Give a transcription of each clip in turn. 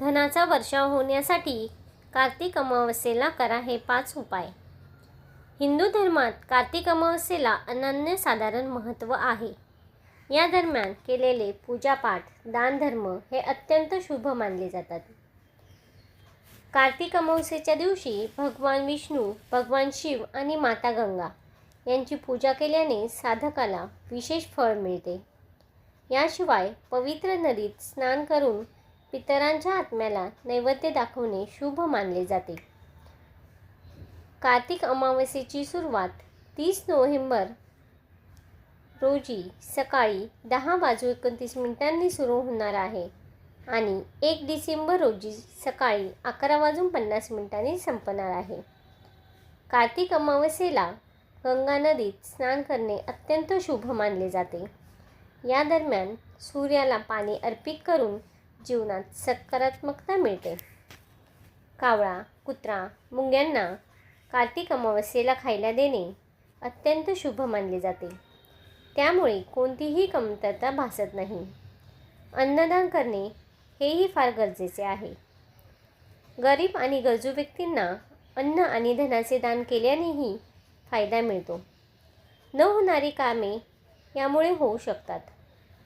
धनाचा वर्षाव होण्यासाठी कार्तिक अमावस्येला करा हे पाच उपाय. हिंदू धर्मात कार्तिक अमावस्येला अनन्यसाधारण महत्त्व आहे. या दरम्यान केलेले पूजापाठ दानधर्म हे अत्यंत शुभ मानले जातात. कार्तिक अमावस्येच्या दिवशी भगवान विष्णू भगवान शिव आणि माता गंगा यांची पूजा केल्याने साधकाला विशेष फळ मिळते. याशिवाय पवित्र नदीत स्नान करून पितरांच्या आत्म्याला नैवेद्य दाखवणे शुभ मानले जाते. कार्तिक अमावस्येची सुरुवात तीस नोव्हेंबर रोजी सकाळी दहा वाजून एकोणतीस मिनिटांनी सुरू होणार आहे आणि एक डिसेंबर रोजी सकाळी अकरा वाजून पन्नास मिनिटांनी संपणार आहे. कार्तिक अमावस्येला गंगा नदीत स्नान करणे अत्यंत शुभ मानले जाते. या दरम्यान सूर्याला पाणी अर्पित करून जीवनात सकारात्मकता मिळते. कावळा कुत्रा मुंग्यांना कार्तिक अमावस्येला खायला देणे अत्यंत शुभ मानले जाते. त्यामुळे कोणतीही कमतरता भासत नाही. अन्नदान करणे हेही फार गरजेचे आहे. गरीब आणि गरजू व्यक्तींना अन्न आणि धनाचे दान केल्यानेही फायदा मिळतो. न होणारी कामे यामुळे होऊ शकतात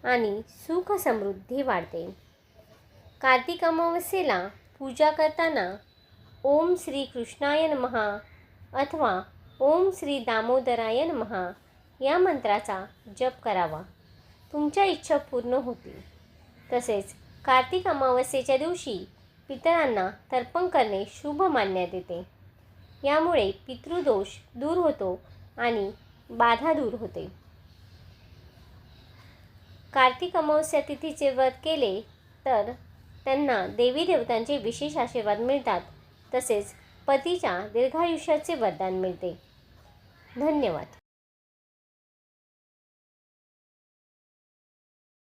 आणि सुख समृद्धी वाढते. कार्तिक अमावस्येला पूजा करताना ओम श्री कृष्णायन महा अथवा ओम श्री दामोदरायन महा या मंत्राचा जप करावा. तुमच्या इच्छा पूर्ण होतील. तसेच कार्तिक अमावस्येच्या दिवशी पितरांना तर्पण करणे शुभ मानण्यात येते. यामुळे पितृदोष दूर होतो आणि बाधा दूर होते. कार्तिक अमावस्या तिथीचे व्रत केले तर त्यांना देवी देवतांचे विशेष आशीर्वाद मिळतात. तसेच पतीच्या दीर्घायुष्याचे वरदान मिळते. धन्यवाद.